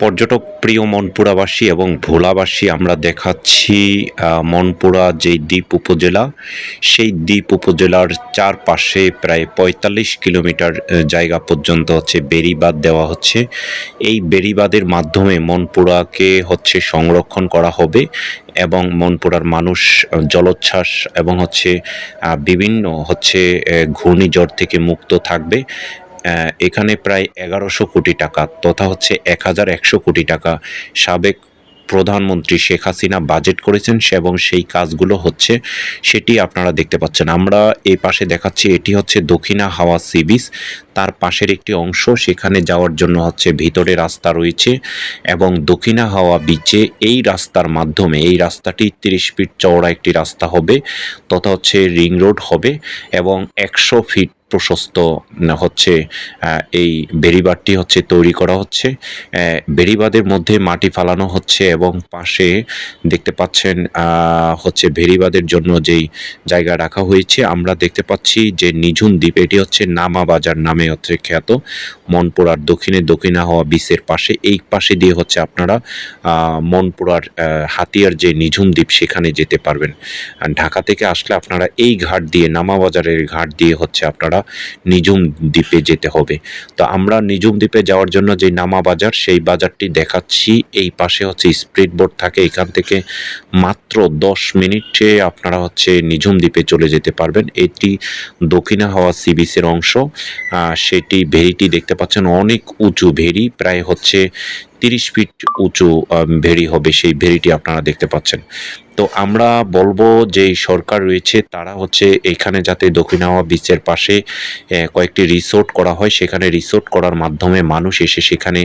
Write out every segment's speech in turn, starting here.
পর্যটক প্রিয় মনপুরাবাসী এবং ভোলাবাসী, আমরা দেখাচ্ছি মনপুরা যেই দ্বীপ উপজেলা, সেই দ্বীপ উপজেলার চারপাশে প্রায় পঁয়তাল্লিশ কিলোমিটার জায়গা পর্যন্ত হচ্ছে বেড়িবাঁধ দেওয়া হচ্ছে। এই বেড়িবাঁধের মাধ্যমে মনপুরাকে হচ্ছে সংরক্ষণ করা হবে এবং মনপুরার মানুষ জলোচ্ছ্বাস এবং হচ্ছে বিভিন্ন হচ্ছে ঘূর্ণিঝড় থেকে মুক্ত থাকবে। এখানে প্রায় এগারোশো কোটি টাকা, তথা হচ্ছে এক হাজার একশো কোটি টাকা সাবেক প্রধানমন্ত্রী শেখ হাসিনা বাজেট করেছেন এবং সেই কাজগুলো হচ্ছে সেটি আপনারা দেখতে পাচ্ছেন। আমরা এই পাশে দেখাচ্ছি, এটি হচ্ছে দক্ষিণা হাওয়া সি বিচ তার পাশের একটি অংশ সেখানে যাওয়ার জন্য হচ্ছে ভিতরে রাস্তা রয়েছে এবং দক্ষিণা হাওয়া বিচে এই রাস্তার মাধ্যমে, এই রাস্তাটি তিরিশ ফিট চওড়া একটি রাস্তা হবে, তথা হচ্ছে রিং রোড হবে এবং একশো ফিট প্রশস্ত হচ্ছে এই বেড়িবাঁধটি হচ্ছে তৈরি করা হচ্ছে। বেড়িবাঁধের মধ্যে মাটি ফালানো হচ্ছে এবং পাশে দেখতে পাচ্ছেন হচ্ছে বেড়িবাঁধের জন্য যেই জায়গা রাখা হয়েছে, আমরা দেখতে পাচ্ছি যে নিঝুম দ্বীপ, এটি হচ্ছে নামা বাজার নামে হচ্ছে খ্যাত মনপুরার দক্ষিণে দক্ষিণা হওয়া বিচের পাশে। এই পাশে দিয়ে হচ্ছে আপনারা মনপুরার হাতিয়ার যে নিঝুম দ্বীপ, সেখানে যেতে পারবেন। ঢাকা থেকে আসলে আপনারা এই ঘাট দিয়ে, নামা বাজারের ঘাট দিয়ে হচ্ছে আপনারা নিঝুম দ্বীপে যেতে হবে। তো আমরা নিঝুম দ্বীপে যাওয়ার জন্য যে নামা বাজার, সেই বাজারটি দেখাচ্ছি। এই পাশে হচ্ছে স্পিড বোট থাকে। এখান থেকে মাত্র দশ মিনিটে আপনারা হচ্ছে নিঝুম দ্বীপে চলে যেতে পারবেন। এটি দক্ষিণা হাওয়া সি বিচের অংশ। সেটি ভেরিটি দেখতে পাচ্ছেন অনেক উঁচু ভেরি প্রায় হচ্ছে তিরিশ ফিট উঁচু ভেরি হবে, সেই ভেরিটি আপনারা দেখতে পাচ্ছেন। তো আমরা বলব যে সরকার রয়েছে, তারা হচ্ছে এখানে যাতে দক্ষিণ হাওয়া বিচের পাশে কয়েকটি রিসোর্ট করা হয়। সেখানে রিসোর্ট করার মাধ্যমে মানুষ এসে সেখানে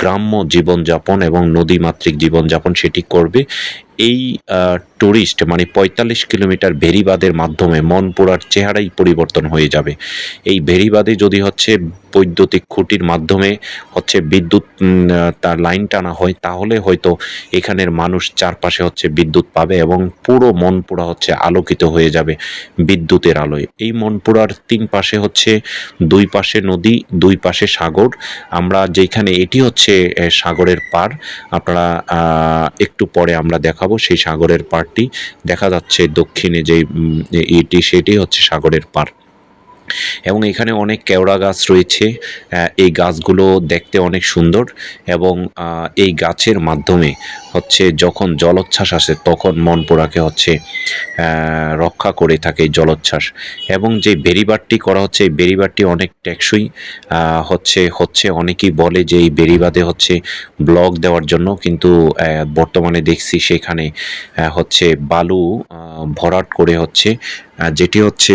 গ্রাম্য জীবনযাপন এবং নদীমাতৃক জীবনযাপন সেটি করবে। এই ট্যুরিস্ট মানে পঁয়তাল্লিশ কিলোমিটার বেড়িবাঁধের মাধ্যমে মনপুরার চেহারাই পরিবর্তন হয়ে যাবে। এই বেড়িবাঁধে যদি হচ্ছে বৈদ্যুতিক খুঁটির মাধ্যমে হচ্ছে বিদ্যুৎ তার লাইন টানা হয়, তাহলে হয়তো এখানের মানুষ চারপাশে হচ্ছে বিদ্যুৎ পাবে এবং পুরো মনপুরা হচ্ছে আলোকিত হয়ে যাবে বিদ্যুতের আলোয়। এই মনপুরার তিন পাশে হচ্ছে দুই পাশে নদী, দুই পাশে সাগর। আমরা যেখানে, এটি হচ্ছে সাগরের পার আপনারা একটু পরে আমরা দেখাবো সেই সাগরের পাড়টি। দেখা যাচ্ছে দক্ষিণে যে এটি, সেটি হচ্ছে সাগরের পার এবং এখানে অনেক কেওড়া গাছ রয়েছে। এই গাছগুলো দেখতে অনেক সুন্দর এবং এই গাছের মাধ্যমে হচ্ছে যখন জলোচ্ছ্বাস আসে তখন মনপুরাকে হচ্ছে রক্ষা করে থাকে জলোচ্ছ্বাস। এবং যে বেড়িবাঁধটি করা হচ্ছে, এই বেড়িবাঁধটি অনেক টেকসই হচ্ছে হচ্ছে অনেকেই বলে যে এই বেড়িবাঁধে হচ্ছে ব্লক দেওয়ার জন্য কিন্তু বর্তমানে দেখছি সেখানে হচ্ছে বালু ভরাট করে হচ্ছে যেটি হচ্ছে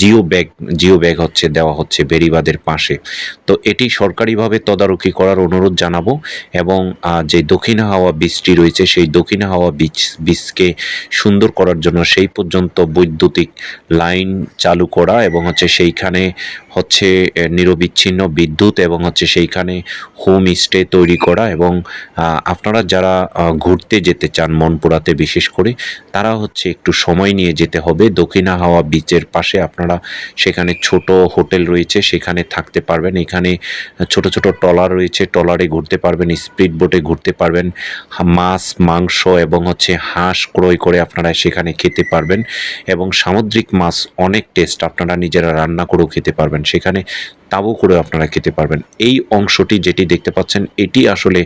জিও ব্যাগ জিও ব্যাগ হচ্ছে, দেওয়া হচ্ছে বেরিবাদের পাশে। তো এটি সরকারিভাবে তদারকি করার অনুরোধ জানাব এবং যে দক্ষিণ হাওয়া বীজটি রয়েছে, সেই দক্ষিণ হাওয়া বীজ, বীজকে সুন্দর করার জন্য সেই পর্যন্ত বৈদ্যুতিক লাইন চালু করা এবং হচ্ছে সেইখানে হচ্ছে নিরবিচ্ছিন্ন বিদ্যুৎ এবং হচ্ছে সেইখানে হোম স্টে তৈরি করা এবং আপনারা যারা ঘুরতে যেতে চান মনপুরাতে বিশেষ করে, তারা হচ্ছে একটু সময় নিয়ে যেতে হবে। দক্ষিণা হাওয়া বিচের পাশে আপনারা সেখানে ছোট হোটেল রয়েছে, সেখানে থাকতে পারবেন। এখানে ছোট ছোট ট্রলার রয়েছে, ট্রলারে ঘুরতে পারবেন, স্পিড বোটে ঘুরতে পারবেন। মাছ, মাংস এবং হচ্ছে হাঁস ক্রয় করে আপনারা সেখানে খেতে পারবেন এবং সামুদ্রিক মাছ অনেক টেস্ট আপনারা নিজেরা রান্না করেও খেতে পারবেন, সেখানে তাবু করে আপনারা খেতে পারবেন। এই অংশটি যেটি দেখতে পাচ্ছেন, এটি আসলে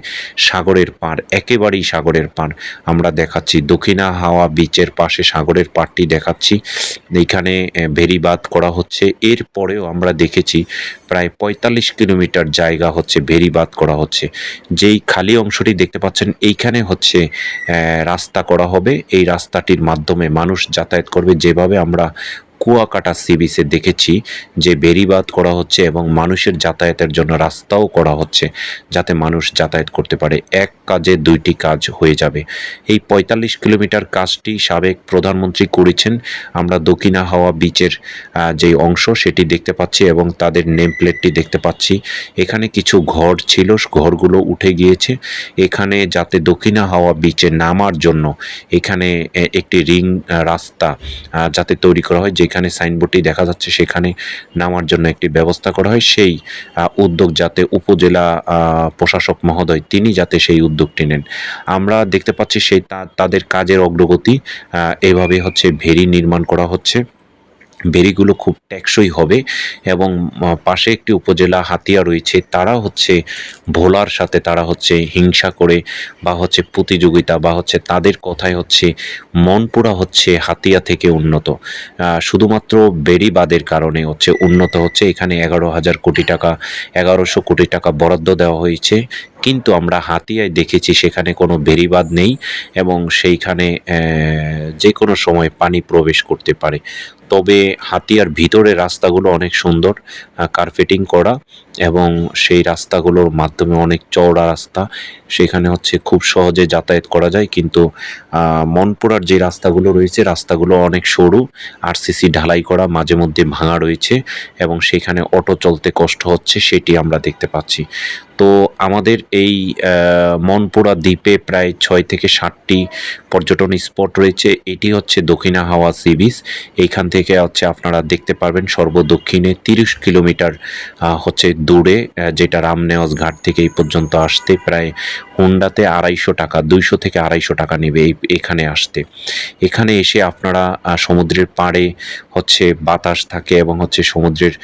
সাগরের পার একেবারেই সাগরের পার আমরা দেখাচ্ছি দক্ষিণা হাওয়া বিচের পাশে সাগরের পাড়টি দেখাচ্ছি। এইখানে ভেরিবাদ করা হচ্ছে। এর পরেও আমরা দেখেছি প্রায় পঁয়তাল্লিশ কিলোমিটার জায়গা হচ্ছে ভেরিবাদ করা হচ্ছে। যেই খালি অংশটি দেখতে পাচ্ছেন, এইখানে হচ্ছে রাস্তা করা হবে। এই রাস্তাটির মাধ্যমে মানুষ যাতায়াত করবে। যেভাবে আমরা কুয়াকাটা সি বিচে দেখেছি যে বেড়িবাঁধ করা হচ্ছে এবং মানুষের যাতায়াতের জন্য রাস্তাও করা হচ্ছে যাতে মানুষ যাতায়াত করতে পারে। এক কাজে দুইটি কাজ হয়ে যাবে। এই পঁয়তাল্লিশ কিলোমিটার কাজটি সাবেক প্রধানমন্ত্রী করেছেন। আমরা দক্ষিণা হাওয়া বিচের যে অংশ সেটি দেখতে পাচ্ছি এবং তাদের নেম প্লেটটি দেখতে পাচ্ছি। এখানে কিছু ঘর ছিল ঘরগুলো উঠে গিয়েছে। এখানে যাতে দক্ষিণা হাওয়া বিচে নামার জন্য এখানে একটি রিং রাস্তা যাতে তৈরি করা হয় যেখানে যেখানে সাইনবোর্ডটি দেখা যাচ্ছে সেখানে নামার জন্য একটি ব্যবস্থা করা হয়। সেই উদ্যোগ যাতে উপজেলা প্রশাসক মহোদয় তিনি যাতে সেই উদ্যোগটি নেন। আমরা দেখতে পাচ্ছি সেই তাদের কাজের অগ্রগতি এভাবে হচ্ছে ভেরি নির্মাণ করা হচ্ছে। বেরিগুলো খুব টেকসই হবে এবং পাশে একটি উপজেলা হাতিয়া রয়েছে, তারা হচ্ছে ভোলার সাথে তারা হচ্ছে হিংসা করে বা হচ্ছে প্রতিযোগিতা বা হচ্ছে তাদের কথায় হচ্ছে মনপুরা হচ্ছে হাতিয়া থেকে উন্নত। শুধুমাত্র বেরিবাদের কারণে হচ্ছে উন্নত হচ্ছে। এখানে এগারো হাজার কোটি টাকা, এগারোশো কোটি টাকা বরাদ্দ দেওয়া হয়েছে। কিন্তু আমরা হাতিয়ায় দেখেছি সেখানে কোনো বেরিবাদ নেই এবং সেইখানে যে কোনো সময় পানি প্রবেশ করতে পারে। তবে হাতিয়ার ভিতরে রাস্তাগুলো অনেক সুন্দর কার্পেটিং করা এবং সেই রাস্তাগুলোর মাধ্যমে অনেক চওড়া রাস্তা। সেখানে হচ্ছে খুব সহজে যাতায়াত করা যায় কিন্তু মনপুরার যে রাস্তাগুলো রয়েছে, রাস্তাগুলো অনেক সরু আর আরসিসি ঢালাই করা মাঝে মধ্যে ভাঙা রয়েছে এবং সেখানে অটো চলতে কষ্ট হচ্ছে, সেটি আমরা দেখতে পাচ্ছি। তো আমাদের এই মনপুরা দ্বীপে প্রায় ছয় থেকে সাতটি পর্যটন স্পট রয়েছে। এটি হচ্ছে দক্ষিণা হাওয়া সি বিচ এইখান থেকে হচ্ছে আপনারা দেখতে পারবেন সর্বদক্ষিণে তিরিশ কিলোমিটার হচ্ছে দূরে যেটা রামনেওয়াজ ঘাট থেকে এই পর্যন্ত আসতে প্রায় হুন্ডাতে আড়াইশো টাকা, দুইশো থেকে আড়াইশো টাকা নেবে এই এখানে আসতে। এখানে এসে আপনারা সমুদ্রের পাড়ে হচ্ছে বাতাস থাকে এবং হচ্ছে সমুদ্রের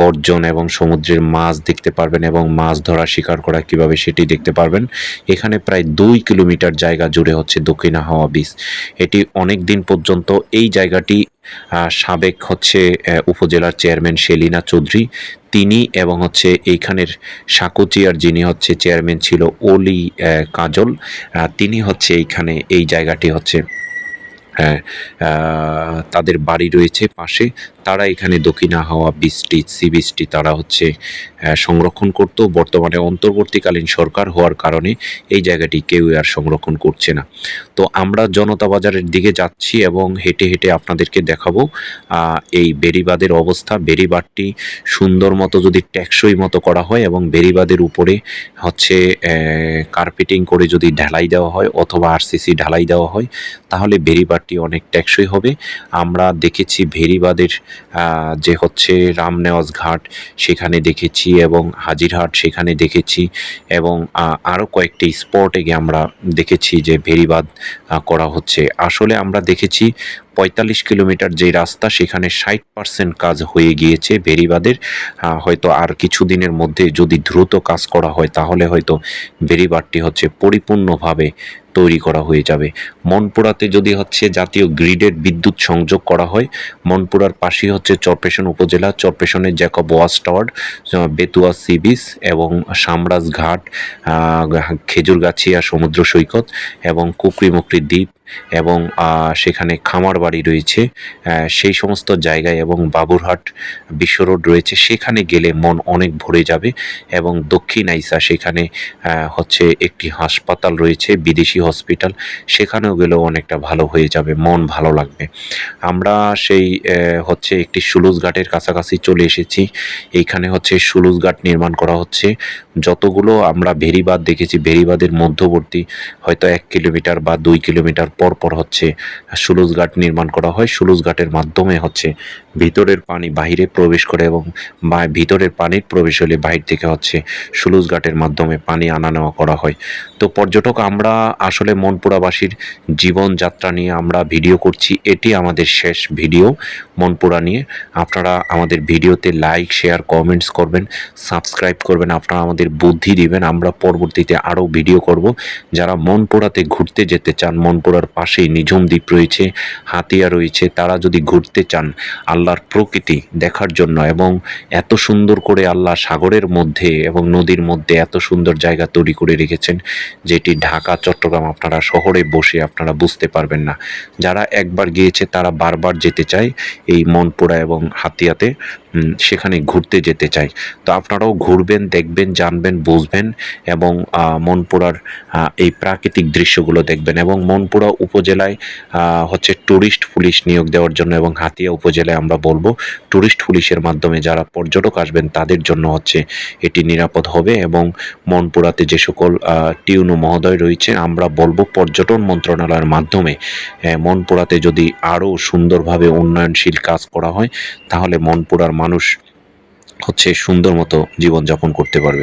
গর্জন এবং সমুদ্রের মাছ দেখতে পারবেন এবং মাছ ধরা শিকার করা কীভাবে সেটি দেখতে পারবেন। এখানে প্রায় দুই কিলোমিটার জায়গা জুড়ে হচ্ছে দক্ষিণা হাওয়া বীচ এটি অনেক দিন পর্যন্ত এই জায়গাটি সাবেক হচ্ছে উপজেলার চেয়ারম্যান সেলিনা চৌধুরী, তিনি এবং হচ্ছে এইখানের সাকুচিয়ার যিনি হচ্ছে চেয়ারম্যান ছিল অলি কাজল তিনি হচ্ছে এইখানে এই জায়গাটি হচ্ছে তাদের বাড়ি রয়েছে পাশে। তারা এখানে দক্ষিণা হাওয়া বৃষ্টি সি বৃষ্টি তারা হচ্ছে সংরক্ষণ করত। বর্তমানে অন্তর্বর্তীকালীন সরকার হওয়ার কারণে এই জায়গাটি কেউ আর সংরক্ষণ করছে না। তো আমরা জনতা বাজারের দিকে যাচ্ছি এবং হেঁটে হেঁটে আপনাদেরকে দেখাবো এই বেরিবাদের অবস্থা। বেরিবাদটি সুন্দর মতো যদি টেকসই মতো করা হয় এবং বেরিবাদের উপরে হচ্ছে কার্পেটিং করে যদি ঢালাই দেওয়া হয় অথবা আরসিসি ঢালাই দেওয়া হয় তাহলে ভেরিবাদটি অনেক টেকসই হবে। আমরা দেখেছি ভেরিবাদের যে হচ্ছে রামনেওয়াজ ঘাট, সেখানে দেখেছি এবং হাজিরহাট, সেখানে দেখেছি এবং আরও কয়েকটি স্পটে গিয়ে আমরা দেখেছি যে ভেরিবাদ করা হচ্ছে। আসলে আমরা দেখেছি পঁয়তাল্লিশ কিলোমিটার যে রাস্তা, সেখানে ষাট পার্সেন্ট কাজ হয়ে গিয়েছে বেরিবাদের হয়তো আর কিছুদিনের মধ্যে যদি দ্রুত কাজ করা হয়, তাহলে হয়তো বেরিবাদটি হচ্ছে পরিপূর্ণভাবে তৈরি করা হয়ে যাবে। মনপুরাতে যদি হচ্ছে জাতীয় গ্রিডের বিদ্যুৎ সংযোগ করা হয়, মনপুরার পাশেই হচ্ছে চরপেশন উপজেলা, চরপেশনের Jacob watch tower Betua sea beach এবং সামরাজ ঘাট খেজুরগাছিয়া সমুদ্র সৈকত এবং কুকরিমুকরি দ্বীপ এবং সেখানে খামার বাড়ি রয়েছে। সেই সমস্ত জায়গায় এবং বাবুরহাট বিশ্ব রোড রয়েছে। সেখানে গেলে মন অনেক ভরে যাবে এবং দক্ষিণ আইসা সেখানে হচ্ছে একটি হাসপাতাল রয়েছে, বিদেশি হসপিটাল। সেখানেও গেলেও অনেকটা ভালো হয়ে যাবে, মন ভালো লাগবে। আমরা সেই হচ্ছে একটি সুলুজ ঘাটের কাছাকাছি চলে এসেছি। এইখানে হচ্ছে সুলুজ ঘাট নির্মাণ করা হচ্ছে। যতগুলো আমরা ভেরিবাদ দেখেছি ভেরিবাদের মধ্যবর্তী হয়তো এক কিলোমিটার বা দুই কিলোমিটার পর পর হচ্ছে সুলুজ ঘাট নির্মাণ করা হয়। সুলুজ ঘাটের মাধ্যমে হচ্ছে ভিতরের পানি বাহিরে প্রবেশ করে এবং ভিতরের পানির প্রবেশ হলে বাহির থেকে হচ্ছে সুলুজ ঘাটের মাধ্যমে পানি আনা নেওয়া করা হয়। তো পর্যটক, আমরা আসলে মনপুরাবাসীর জীবনযাত্রা নিয়ে আমরা ভিডিও করছি। এটি আমাদের শেষ ভিডিও মনপুরা নিয়ে। আপনারা আমাদের ভিডিওতে লাইক, শেয়ার, কমেন্টস করবেন, সাবস্ক্রাইব করবেন। আপনারা আমাদের বুদ্ধি দিবেন। আমরা পরবর্তীতে আরও ভিডিও করব। যারা মনপুরাতে ঘুরতে যেতে চান, মনপুরার পাশেই নিঝুম দ্বীপ রয়েছে, হাতিয়া রয়েছে, তারা যদি ঘুরতে চান আল্লাহর প্রকৃতি দেখার জন্য এবং এত সুন্দর করে আল্লাহ সাগরের মধ্যে এবং নদীর মধ্যে এত সুন্দর জায়গা তৈরি করে রেখেছেন, যেটি ঢাকা, চট্টগ্রাম আপনারা শহরে বসে আপনারা বুঝতে পারবেন না। যারা একবার গিয়েছে তারা বারবার যেতে চায় এই মনপুরা এবং হাতিয়াতে। সেখানে ঘুরতে যেতে চাই। তো আপনারাও ঘুরবেন, দেখবেন, জানবেন, বুঝবেন এবং মনপুরার এই প্রাকৃতিক দৃশ্যগুলো দেখবেন এবং মনপুরা উপজেলায় হচ্ছে ট্যুরিস্ট পুলিশ নিয়োগ দেওয়ার জন্য এবং হাতিয়া উপজেলায় আমরা বলব ট্যুরিস্ট পুলিশের মাধ্যমে যারা পর্যটক আসবেন তাদের জন্য হচ্ছে এটি নিরাপদ হবে এবং মনপুরাতে যে সকল টিউনো মহোদয় রয়েছে, আমরা বলব পর্যটন মন্ত্রণালয়ের মাধ্যমে মনপুরাতে যদি আরও সুন্দরভাবে উন্নয়নশীল কাজ করা হয়, তাহলে মনপুরার মানুষ হচ্ছে সুন্দর মতো জীবনযাপন করতে পারবে।